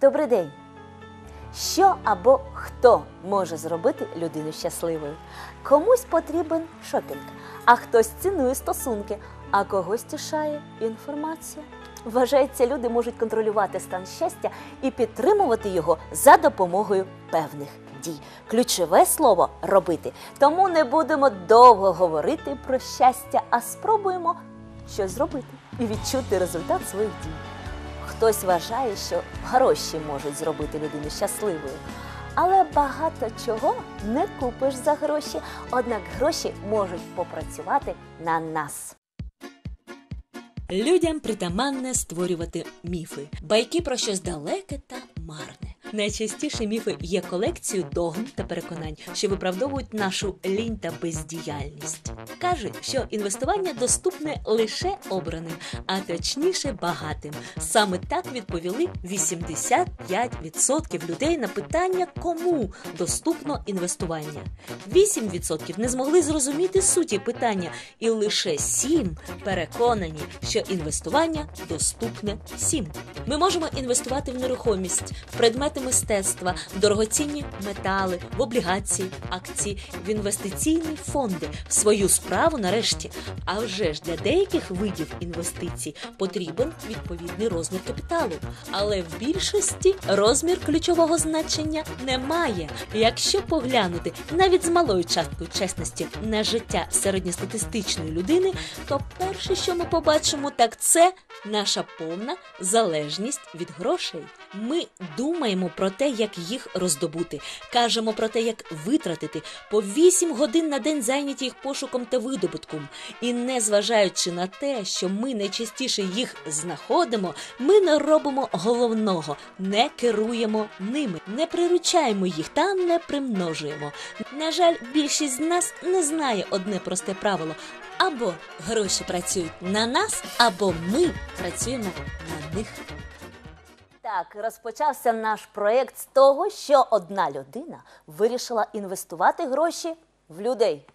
Добрий день! Що або хто може зробити людину щасливою? Комусь потрібен шопінг, а хтось цінує стосунки, а когось тішає інформація. Вважається, люди можуть контролювати стан щастя і підтримувати його за допомогою певних дій. Ключове слово робити. Тому не будемо довго говорити про щастя, а спробуємо щось зробити і відчути результат своїх дій. Хтось вважає, що гроші можуть зробити людину щасливою. Але багато чого не купиш за гроші, однак гроші можуть попрацювати на нас. Людям притаманне створювати міфи, байки про щось далеке та марне. Найчастіше міфи є колекцією догм та переконань, що виправдовують нашу лінь та бездіяльність. Кажуть, що інвестування доступне лише обраним, а точніше багатим. Саме так відповіли 85% людей на питання, кому доступно інвестування. 8% не змогли зрозуміти суті питання, і лише 7% переконані, що інвестування доступне всім. Ми можемо інвестувати в нерухомість, в предмети мистецтва, дорогоцінні метали, в облігації, акції, в інвестиційні фонди, в свою справу нарешті. А вже ж для деяких видів інвестицій потрібен відповідний розмір капіталу. Але в більшості розмір ключового значення немає. Якщо поглянути навіть з малою часткою чесності на життя середньостатистичної людини, то перше, що ми побачимо, так це наша повна залежність від грошей. Ми думаємо про те, як їх роздобути, кажемо про те, як витратити по 8 годин на день зайняті їх пошуком та видобутком. І незважаючи на те, що ми найчастіше їх знаходимо, ми не робимо головного, не керуємо ними, не приручаємо їх та не примножуємо. На жаль, більшість з нас не знає одне просте правило. Або гроші працюють на нас, або ми працюємо на них. Так, розпочався наш проєкт з того, що одна людина вирішила інвестувати гроші в людей.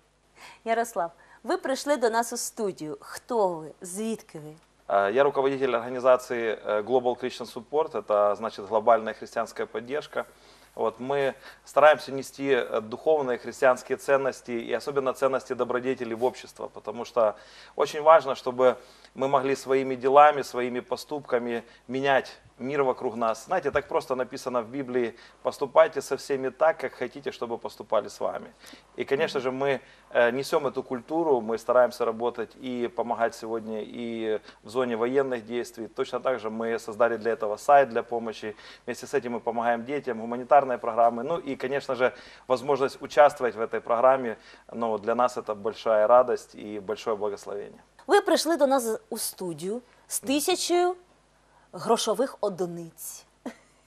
Ярослав, ви прийшли до нас у студію. Хто ви? Звідки ви? Э, Я руководитель организации э, Global Christian Support, это значит глобальная христианская поддержка. Вот, мы стараемся нести э, духовные христианские ценности и особенно ценности добродетелей в общество, потому что очень важно, чтобы мы могли своими делами, своими поступками менять мир вокруг нас. Знаете, так просто написано в Библии, поступайте со всеми так, как хотите, чтобы поступали с вами. И, конечно же, мы э, несем эту культуру, мы стараемся работать и помогать сегодня и в зоне военных действий. Точно так же мы создали для этого сайт для помощи. Вместе с этим мы помогаем детям, гуманитарные программы. Ну и, конечно же, возможность участвовать в этой программе, ну, для нас это большая радость и большое благословение. Ви прийшли до нас у студію з тисячею грошових одиниць.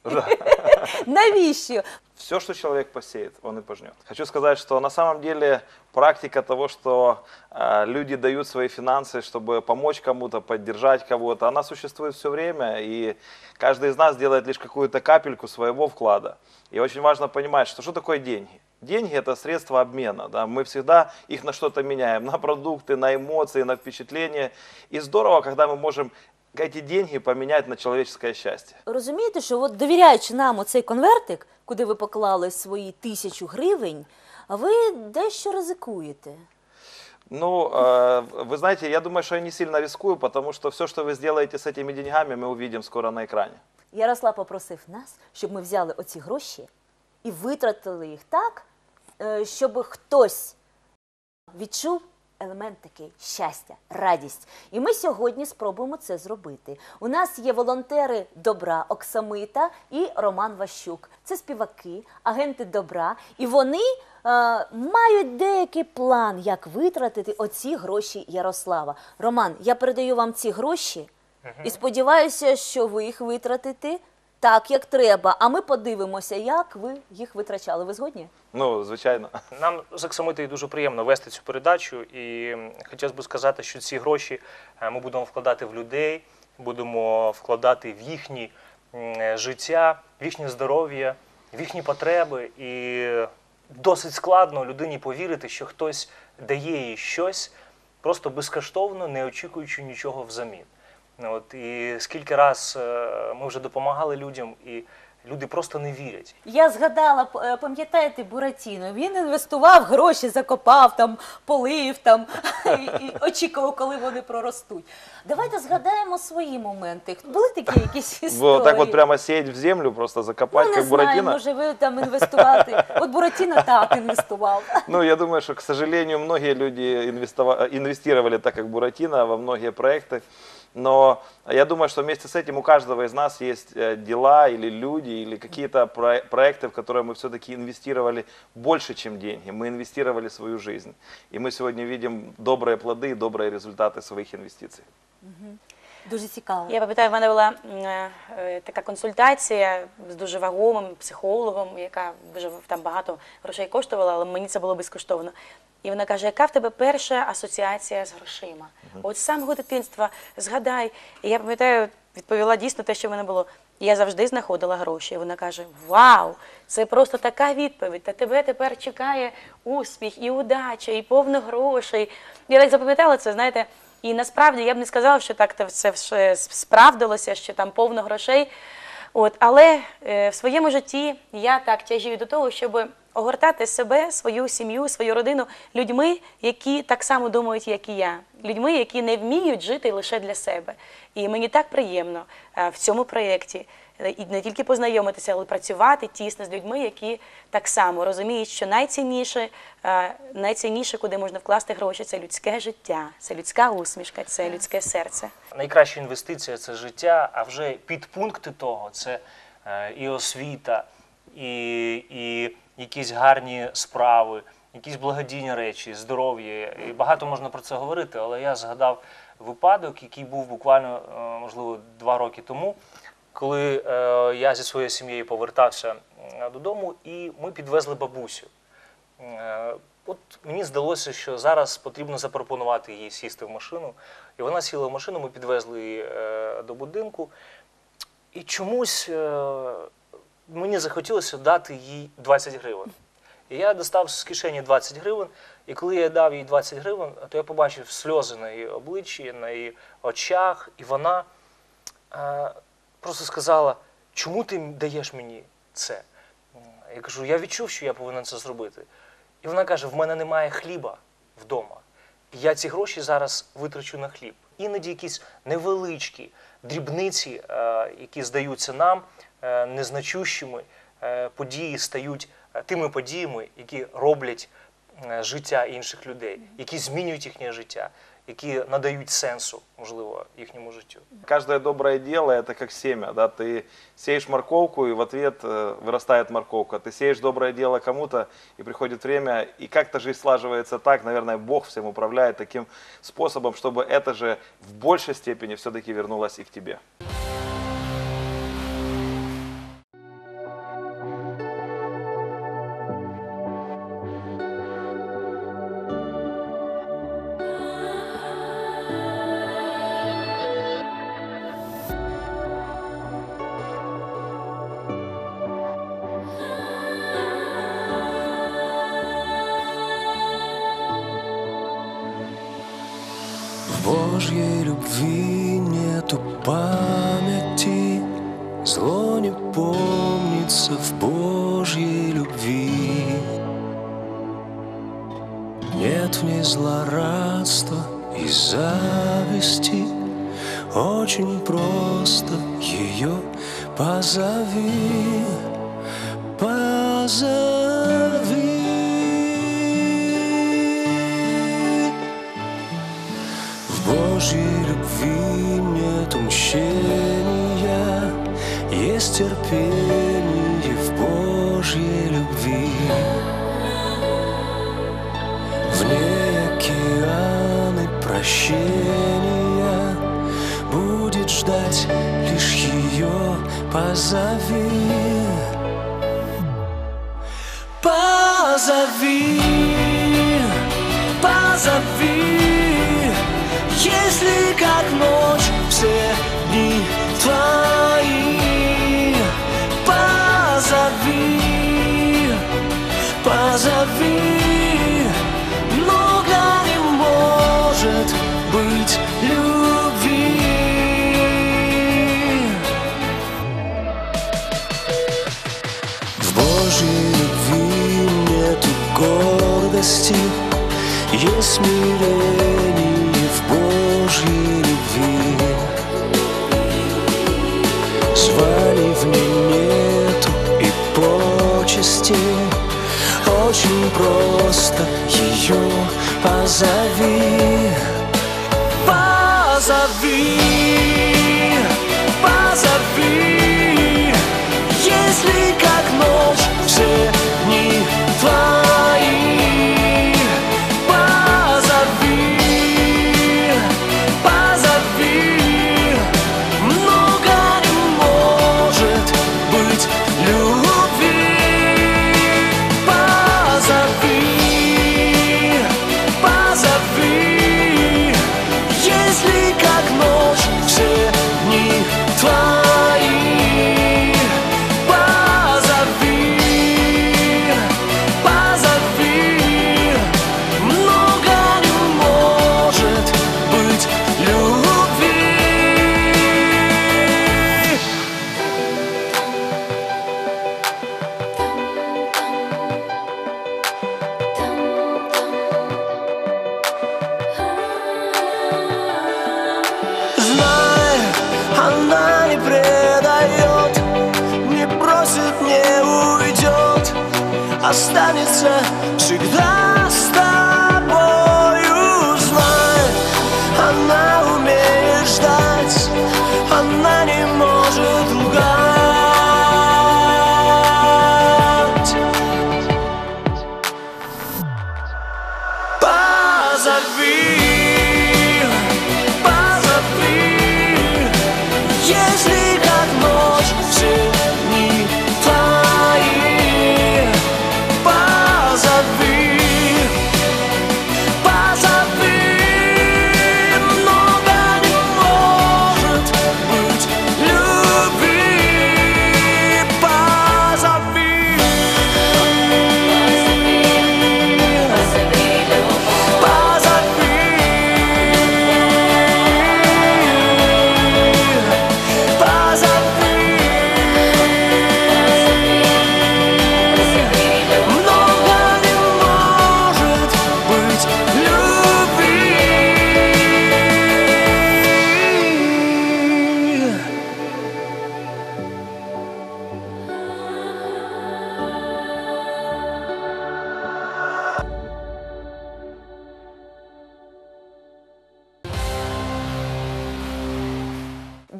Навіщо? Все, что человек посеет, он и пожнет. Хочу сказать, что на самом деле практика того, что э, люди дают свои финансы, чтобы помочь кому-то, поддержать кого-то, она существует все время, и каждый из нас делает лишь какую-то капельку своего вклада. И очень важно понимать, что что такое деньги. Деньги это средства обмена, да? мы всегда их на что-то меняем, на продукты, на эмоции, на впечатления. И здорово, когда мы можем эти деньги поменять на человеческое счастье. Розумієте, що от довіряючи нам оцей конвертик, куди ви поклали свої тисячу гривень, ви дещо ризикуєте. Ну, э, вы знаете, я думаю, что я не сильно рискую, потому что все, что вы сделаете с этими деньгами, мы увидим скоро на экране. Ярослав попросив нас, щоб ми взяли оці гроші і витратили їх так, е, щоб хтось відчув елемент такий щастя, радість. І ми сьогодні спробуємо це зробити. У нас є волонтери добра Оксамита і Роман Ващук. Це співаки, агенти добра, і вони е, мають деякий план, як витратити оці гроші Ярослава. Роман, я передаю вам ці гроші і сподіваюся, що ви їх витратите так, як треба. А ми подивимося, як ви їх витрачали. Ви згодні? Ну, звичайно. Нам з Оксамитою дуже приємно вести цю передачу, і хотілося б сказати, що ці гроші е, ми будемо вкладати в людей, будемо вкладати в їхні е, життя, в їхнє здоров'я, в їхні потреби. І досить складно людині повірити, що хтось дає їй щось просто безкоштовно, не очікуючи нічого взамін. Ну, От, і скільки раз е, ми вже допомагали людям, і Люди просто не вірять. Я згадала, е, пам'ятаєте, Буратіно, він інвестував гроші, закопав там, полив там і, і очікував, коли вони проростуть. Давайте згадаємо свої моменти. Були такі якісь історії? Вот так вот прямо сеять в землю, просто закопать, ну, не знаю, може ви там інвестувати. От Буратіно так інвестував. Ну, я думаю, что, к сожалению, многие люди инвестировали так, как Буратино, во многие проекты. Но я думаю, что вместе с этим у каждого из нас есть э, дела или люди, или какие-то про- проекты, в которые мы все-таки инвестировали больше, чем деньги. Мы инвестировали свою жизнь. И мы сегодня видим добрые плоды и добрые результаты своих инвестиций. Дуже цікаво. Я пам'ятаю, в мене була м, е, е, така консультація з дуже вагомим психологом, яка дуже там багато грошей коштувала, але мені це було безкоштовно. І вона каже, яка в тебе перша асоціація з грошима? От з самого дитинства згадай. І я пам'ятаю, відповіла дійсно те, що в мене було. Я завжди знаходила гроші. І вона каже: Вау, це просто така відповідь. Та тебе тепер чекає успіх і удача, і повно грошей. Я так запам'ятала це, знаєте. І насправді я б не сказала, що так це все справдилося, що там повно грошей. От, але е, в своєму житті я так тяжію до того, щоб огортати себе, свою сім'ю, свою родину людьми, які так само думають, як і я, людьми, які не вміють жити лише для себе. І мені так приємно е, в цьому проєкті е, і не тільки познайомитися, але й працювати тісно з людьми, які так само розуміють, що найцінніше, е, найцінніше, куди можна вкласти гроші, це людське життя, це людська усмішка, це людське серце. Найкраща інвестиція це життя, а вже підпункти того це і освіта, і, і якісь гарні справи, якісь благодійні речі, здоров'я. І багато можна про це говорити, але я згадав випадок, який був буквально, е, можливо, два роки тому, коли е, я зі своєю сім'єю повертався додому, і ми підвезли бабусю. Е, От мені здалося, що зараз потрібно запропонувати їй сісти в машину. І вона сіла в машину, ми підвезли її е, до будинку. І чомусь е, мені захотілося дати їй 20 гривень. І я достав з кишені 20 гривень, і коли я дав їй 20 гривень, то я побачив сльози на її обличчі, на її очах, і вона е, просто сказала, чому ти даєш мені це? Я кажу, я відчув, що я повинен це зробити. І вона каже: в мене немає хліба вдома. І я ці гроші зараз витрачу на хліб. Іноді якісь невеличкі дрібниці, е, які здаються нам е, незначущими, е, події стають тими подіями, які роблять життя інших людей, які змінюють їхнє життя, які надають сенсу, можливо, їхньому життю. Кожне добре діло – це як сім'я. Да? Ти сієш морковку, і в ответ э, виростає морковка. Ти сієш добре діло кому-то, і приходить время, і як-то жизнь слаживается так, наверное, Бог всім управляє таким способом, щоб це же в більшій степені все-таки вернулось і к тебе. Божьей любви нету памяти, Зло не помнится в Божьей любви. Нет в ней злорадства и зависти, Очень просто ее позови. as aves. Есть смирение в Божьей любви. Званий в ней нету и почести. Очень просто ее Позови, позови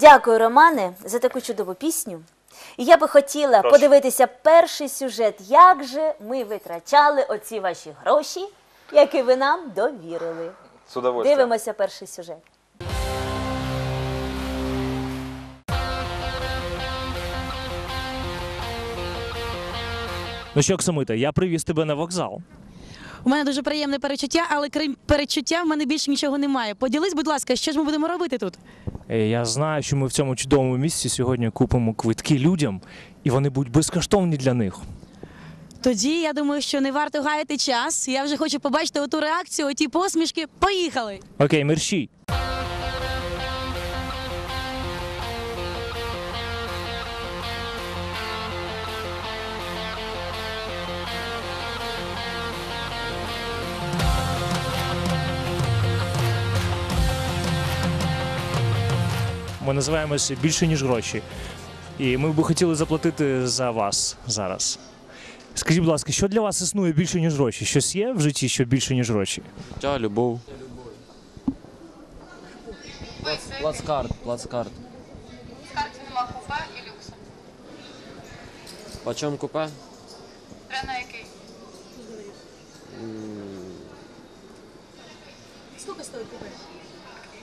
Дякую, Романе, за таку чудову пісню. І я би хотіла Прошу. подивитися перший сюжет, як же ми витрачали оці ваші гроші, які ви нам довірили. Удовольствием. Дивимося перший сюжет. Ну що, Оксамита, я привіз тебе на вокзал. У мене дуже приємне перечуття, але крім перечуття, в мене більше нічого немає. Поділись, будь ласка, що ж ми будемо робити тут? Е, Я знаю, що ми в цьому чудовому місці сьогодні купимо квитки людям, і вони будуть безкоштовні для них. Тоді я думаю, що не варто гаяти час. Я вже хочу побачити оту реакцію, оті посмішки. Поїхали! Окей, мерщій. Ми називаємося більше, ніж гроші. І ми б хотіли заплатити за вас зараз. Скажіть, будь ласка, що для вас існує більше, ніж гроші? Щось є в житті, що більше, ніж гроші? Життя, любов. Плацкарт, плацкарт. В нема купе і люксу. Почем купе? Пря на який? Скільки стоїть купе?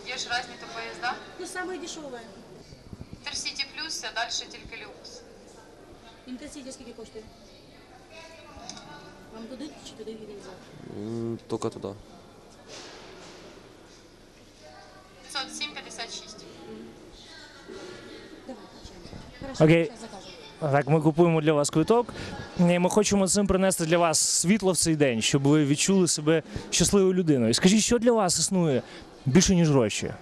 Є ж різні то поїзда. Ну, саме дешеве. Інтерсіті плюс, а далі тільки люкс. Інтерсіті скільки коштує? Вам туди чи туди відрізати? М, Тільки туди. 507,56. Окей. Так, ми купуємо для вас квиток. І ми хочемо цим принести для вас світло в цей день, щоб ви відчули себе щасливою людиною. Скажіть, що для вас існує більше, ніж гроші?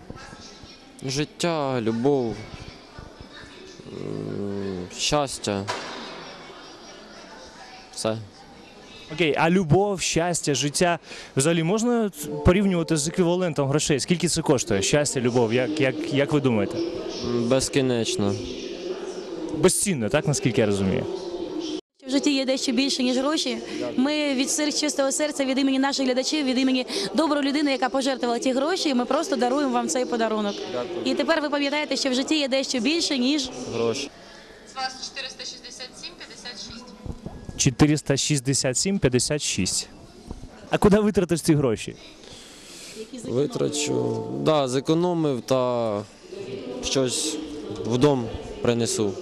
Життя, любов, щастя. Все. Окей, а любов, щастя, життя взагалі можна порівнювати з еквівалентом грошей? Скільки це коштує? Щастя, любов, як, як, як ви думаєте? Безкінечно. Безцінно, так наскільки я розумію? Житті є дещо більше, ніж гроші. Ми від чистого серця, від імені наших глядачів, від імені доброї людини, яка пожертвувала ті гроші, ми просто даруємо вам цей подарунок. І тепер ви пам'ятаєте, що в житті є дещо більше, ніж Гроші. С вас 467, 56. 467 56. А куди витратиш ці гроші? Витрачу. Да, зекономив та щось вдома принесу.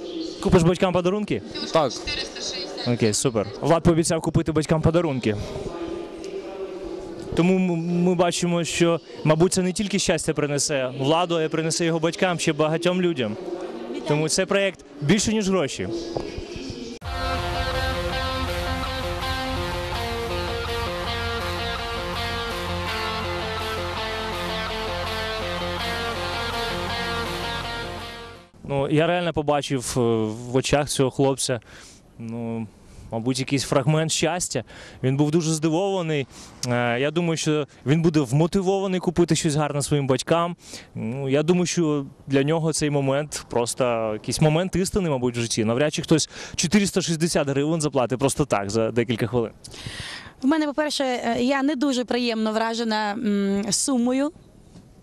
Купиш батькам подарунки? Так, 460. Окей, супер. Влад пообіцяв купити батькам подарунки. Тому ми бачимо, що, мабуть, це не тільки щастя принесе владу, а й принесе його батькам ще багатьом людям. Тому цей проєкт більше, ніж гроші. Ну, я реально побачив е, в очах цього хлопця, ну, мабуть, якийсь фрагмент щастя. Він був дуже здивований. Е, Я думаю, що він буде вмотивований купити щось гарне своїм батькам. Ну, я думаю, що для нього цей момент просто якийсь момент істини, мабуть, в житті. Навряд чи хтось 460 гривень заплатить просто так за декілька хвилин. В мене, по-перше, е, я не дуже приємно вражена сумою.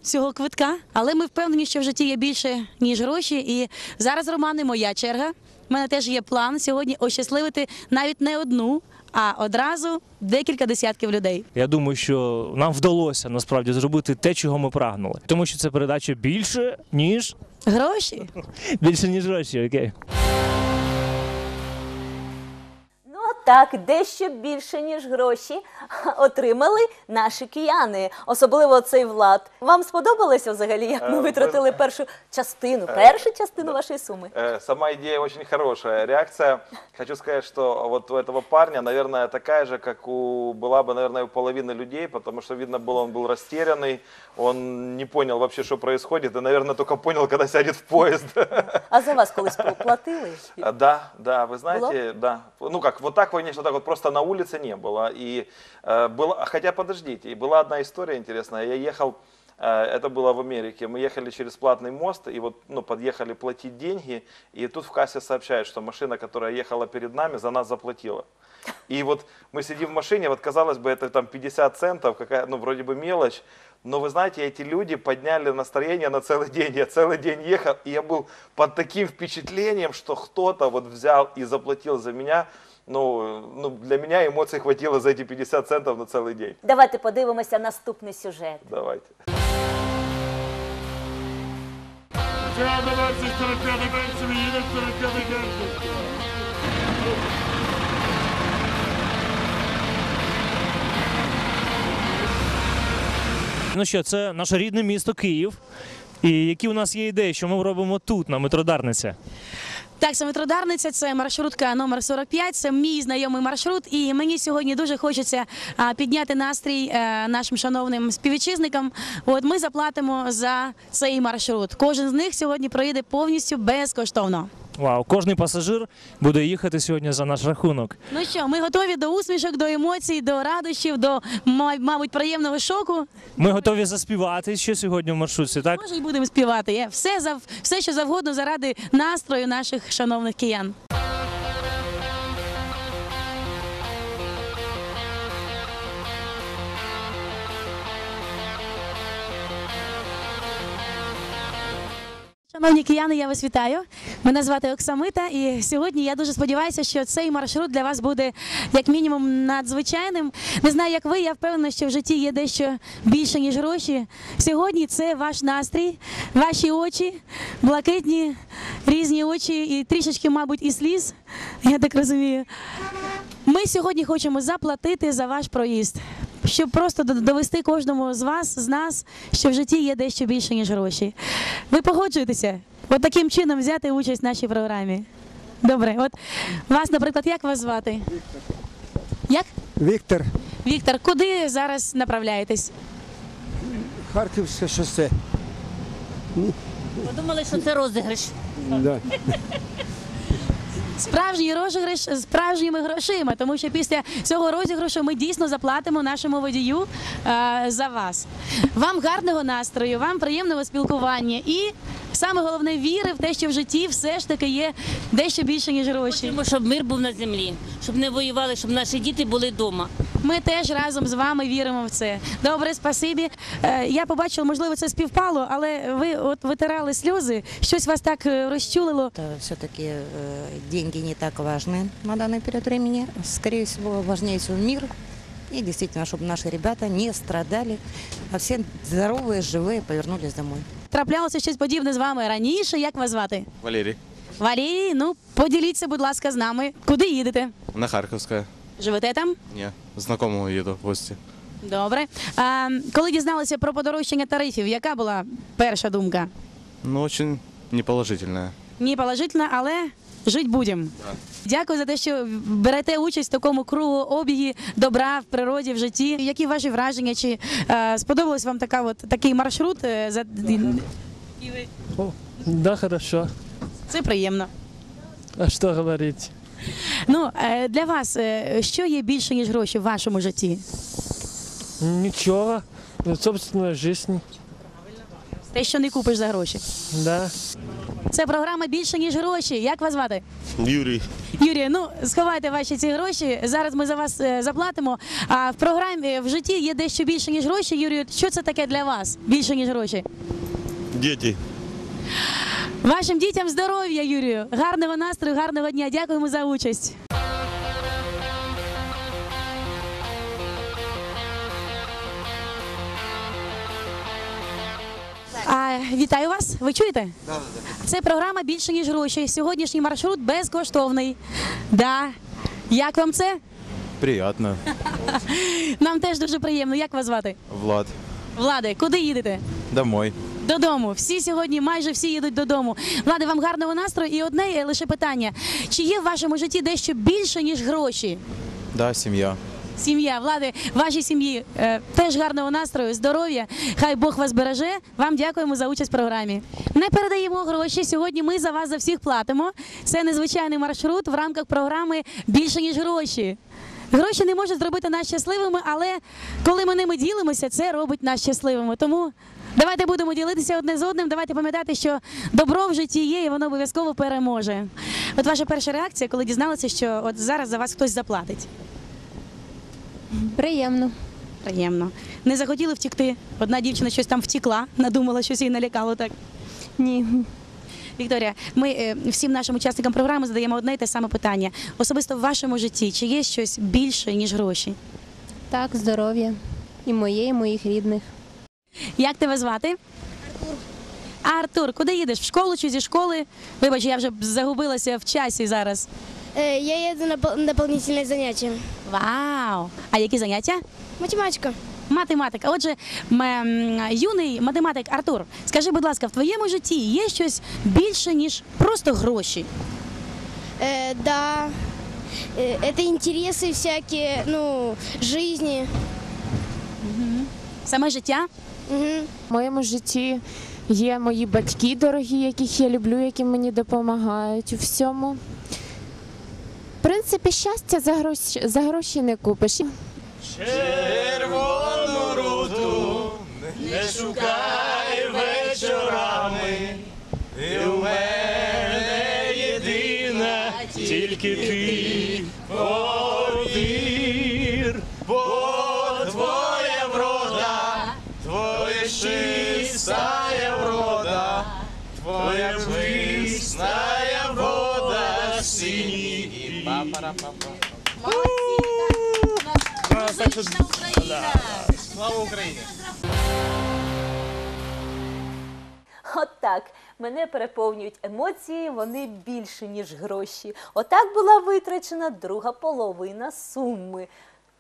Цього квитка, але ми впевнені, що в житті є більше ніж гроші. І зараз, Романе, моя черга. У мене теж є план сьогодні ощасливити навіть не одну, а одразу декілька десятків людей. Я думаю, що нам вдалося насправді зробити те, чого ми прагнули. Тому що це передача більше, ніж Гроші більше, ніж гроші. Окей. так, дещо більше, ніж гроші отримали наші кияни, особливо цей влад. Вам сподобалося взагалі, як Е, ми ви- витратили першу частину, першу частину вашої суми? Э, Сама идея очень хорошая. Реакция, хочу сказать, что вот у этого парня, наверное, такая же, как у была бы, наверное, у половины людей, потому что видно было, он был растерянный, он не понял вообще, что происходит, и, наверное, только понял, когда сядет в поезд. А за вас колись платили? А, Да, да, вы знаете, да. Ну как, вот так, конечно, так вот просто на улице не было. И э, было, хотя подождите, и была одна история интересная. Я ехал, э, это было в Америке, мы ехали через платный мост, и вот, ну, подъехали платить деньги, и тут в кассе сообщают, что машина, которая ехала перед нами, за нас заплатила. И вот мы сидим в машине, вот казалось бы, это там 50 центов, какая, ну, вроде бы мелочь, но вы знаете, эти люди подняли настроение на целый день. Я целый день ехал, и я был под таким впечатлением, что кто-то вот взял и заплатил за меня. Ну, ну, для меня эмоций хватило за эти 50 центов на целый день. Давайте подивимося наступний сюжет. Давайте. Ну що, це наше рідне місто Київ. І які у нас є ідеї, що ми робимо тут, на метро Так, це метродарниця, це маршрутка номер 45, Це мій знайомий маршрут. І мені сьогодні дуже хочеться підняти настрій е, нашим шановним співвітчизникам. От ми заплатимо за цей маршрут. Кожен з них сьогодні проїде повністю безкоштовно. Вау, кожний пасажир буде їхати сьогодні за наш рахунок. Ну що, ми готові до усмішок, до емоцій, до радощів, до мабуть приємного шоку. Ми готові заспівати ще сьогодні в маршрутці, так? Може, і будемо співати. Все все, що завгодно заради настрою наших шановних киян. Шановні кияни, я вас вітаю. Мене звати Оксамита, і сьогодні я дуже сподіваюся, що цей маршрут для вас буде як мінімум надзвичайним. Не знаю, як ви, я впевнена, що в житті є дещо більше, ніж гроші. Сьогодні це ваш настрій, ваші очі, блакитні, різні очі і трішечки, мабуть, і сліз. Я так розумію. Ми сьогодні хочемо заплатити за ваш проїзд, щоб просто довести кожному з вас, з нас, що в житті є дещо більше, ніж гроші. Ви погоджуєтеся? От таким чином взяти участь в нашій програмі. Добре, от вас, наприклад, як вас звати? Як? Віктор, Віктор, куди зараз направляєтесь? Харківське шосе. Подумали, що це розіграш. Да. Справжній розіграш справжніми грошима, тому що після цього розіграшу ми дійсно заплатимо нашому водію е, за вас. Вам гарного настрою, вам приємного спілкування і саме головне віри в те, що в житті все ж таки є дещо більше ніж гроші. Хочемо, щоб мир був на землі, щоб не воювали, щоб наші діти були вдома. Ми теж разом з вами віримо в це. Добре, спасибі. Е, я побачила, можливо, це співпало, але ви от витирали сльози, щось вас так е, розчулило. Все-таки э, деньги не так важны на данный период времени. Скорее всего, важнее всего мир. И действительно, чтобы наши ребята не страдали, а все здоровые, живые повернулись домой. Траплялося щось подібне з вами раніше. Як вас звати? Валерий. Валерій, ну поділіться, будь ласка, з нами. Куди їдете? На Харьковская. Живете там? Не, знакомого еду в гости. Добре. А, коли дізналися про подорожчання тарифів, яка була перша думка? Ну, очень неположительная. Ні, положительна, але жить будемо. Дякую за те, що берете участь в такому кругообігі добра в природі, в житті. Які ваші враження? Чи е, сподобалось вам така от такий маршрут? е, за... І ви- Да, хорошо. Це приємно. А что говорить? Ну е, для вас е, що є більше ніж гроші в вашому житті? Ничего. Собственная жизнь. Те, що не купиш за гроші. Да. Це програма більше ніж гроші. Як вас звати? Юрій. Юрій, ну сховайте ваші ці гроші. Зараз ми за вас е, заплатимо. А в програмі в житті є дещо більше ніж гроші. Юрію, що це таке для вас? Більше ніж гроші? Діти. Вашим дітям здоров'я, Юрію. Гарного настрою, гарного дня. Дякуємо за участь. А, вітаю вас. Ви чуєте? Це програма більше ніж гроші. Сьогоднішній маршрут безкоштовний. Да. Як вам це? Приятно. Нам теж дуже приємно. Як вас звати? Влад. Влади, куди їдете? Домой. Додому. Всі сьогодні, майже всі їдуть додому. Влади, вам гарного настрою. І одне лише питання: чи є в вашому житті дещо більше, ніж гроші? Да, сім'я. Сім'я, влади, вашій сім'ї е, теж гарного настрою, здоров'я. Хай Бог вас береже. Вам дякуємо за участь в програмі. Не передаємо гроші. Сьогодні ми за вас за всіх платимо. Це незвичайний маршрут в рамках програми більше ніж гроші. Гроші не можуть зробити нас щасливими, але коли ми ними ділимося, це робить нас щасливими. Тому давайте будемо ділитися одне з одним. Давайте пам'ятати, що добро в житті є, і воно обов'язково переможе. От ваша перша реакція, коли дізналися, що от зараз за вас хтось заплатить. Приємно. Приємно. Не захотіли втікти. Одна дівчина щось там втікла, надумала, щось її налякало так. Ні. Вікторія, ми е, всім нашим учасникам програми задаємо одне і те саме питання. Особисто в вашому житті, чи є щось більше, ніж гроші? Так, здоров'я. І моє, і моїх рідних. Як тебе звати? Артур. Артур, куди їдеш? В школу чи зі школи? Вибач, я вже загубилася в часі зараз. Э, Я еду на пол- дополнительные занятия. Вау! А які заняття? Математика. Математика. Отже, м- м, юний математик Артур, скажи, будь ласка, в твоєму житті є щось більше, ніж просто гроші? Э, да, Э, это интересы всякие, ну, жизни. Саме життя? В моєму житті є мої батьки дорогі, яких я люблю, які мені допомагають у всьому. Принципі, щастя за гроші, за гроші не купиш. Червону руту не шукай вечорами. І в мене єдина тільки ти Слава Україні! От так, мене переповнюють емоції, вони більше, ніж гроші. Отак була витрачена друга половина суми.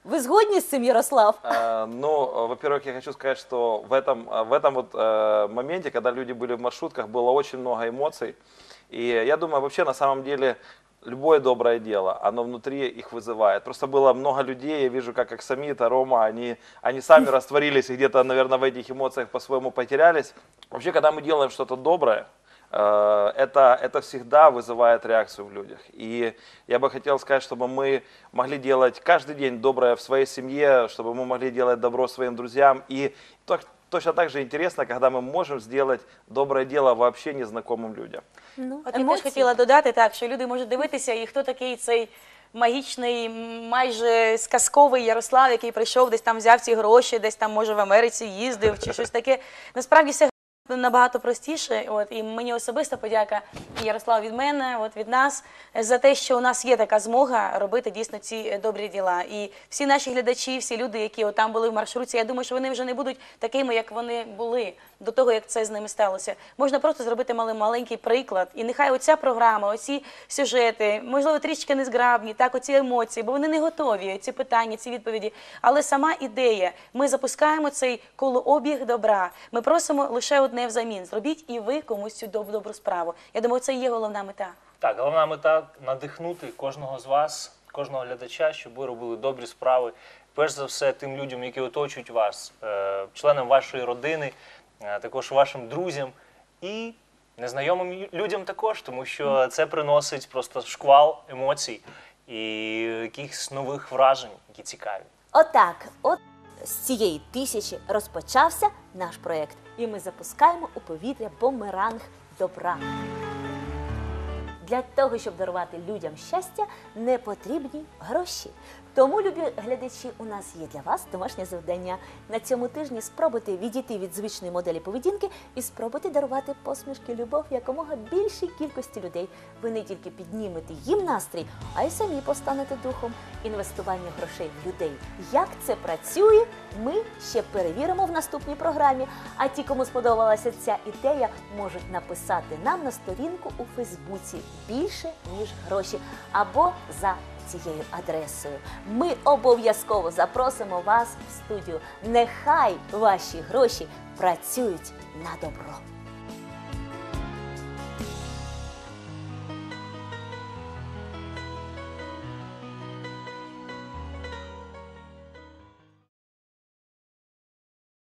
Ви згодні з цим, Ярослав? Э, Ну, э, во-первых, я хочу сказать, что в этом, э, в этом вот э, моменте, когда люди были в маршрутках, было очень много эмоций. И я думаю, вообще на самом деле любое доброе дело, оно внутри их вызывает. Просто было много людей, я вижу, как Аксамита, Рома, они, они сами растворились и где-то, наверное, в этих эмоциях по-своему потерялись. Вообще, когда мы делаем что-то доброе, э, это, это всегда вызывает реакцию в людях. И я бы хотел сказать, чтобы мы могли делать каждый день доброе в своей семье, чтобы мы могли делать добро своим друзьям. И то- точно так же интересно, когда мы можем сделать доброе дело вообще незнакомым людям. Ну, От я теж хотіла додати так, що люди можуть дивитися, і хто такий цей магічний, майже сказковий Ярослав, який прийшов, десь там взяв ці гроші, десь там, може, в Америці їздив чи щось таке. Насправді все набагато простіше. От і мені особиста подяка Ярослав від мене, от від нас, за те, що у нас є така змога робити дійсно ці е, добрі діла. І всі наші глядачі, всі люди, які от там були в маршрутці, я думаю, що вони вже не будуть такими, як вони були до того, як це з ними сталося. Можна просто зробити маленький приклад. І нехай оця програма, оці сюжети, можливо, трішки незграбні, так, оці емоції, бо вони не готові, ці питання, ці відповіді. Але сама ідея, ми запускаємо цей колообіг добра. Ми просимо лише одне взамін. Зробіть і ви комусь цю доб- добру справу. Я думаю, це є головна мета. Так, головна мета надихнути кожного з вас, кожного глядача, щоб ви робили добрі справи. Перш за все, тим людям, які оточують вас, е, членам вашої родини, також вашим друзям і незнайомим людям також, тому що це приносить просто шквал емоцій і якихось нових вражень, які цікаві. Отак, от з цієї тисячі розпочався наш проєкт, і ми запускаємо у повітря бомеранг добра. Для того, щоб дарувати людям щастя, не потрібні гроші. Тому, любі глядачі, у нас є для вас домашнє завдання. На цьому тижні спробуйте відійти від звичної моделі поведінки і спробуйте дарувати посмішки, любов якомога більшій кількості людей. Ви не тільки піднімете їм настрій, а й самі постанете духом. Інвестування грошей в людей. Як це працює, ми ще перевіримо в наступній програмі. А ті, кому сподобалася ця ідея, можуть написати нам на сторінку у Фейсбуці більше ніж гроші або за цією адресою. Ми обов'язково запросимо вас в студію. Нехай ваші гроші працюють на добро.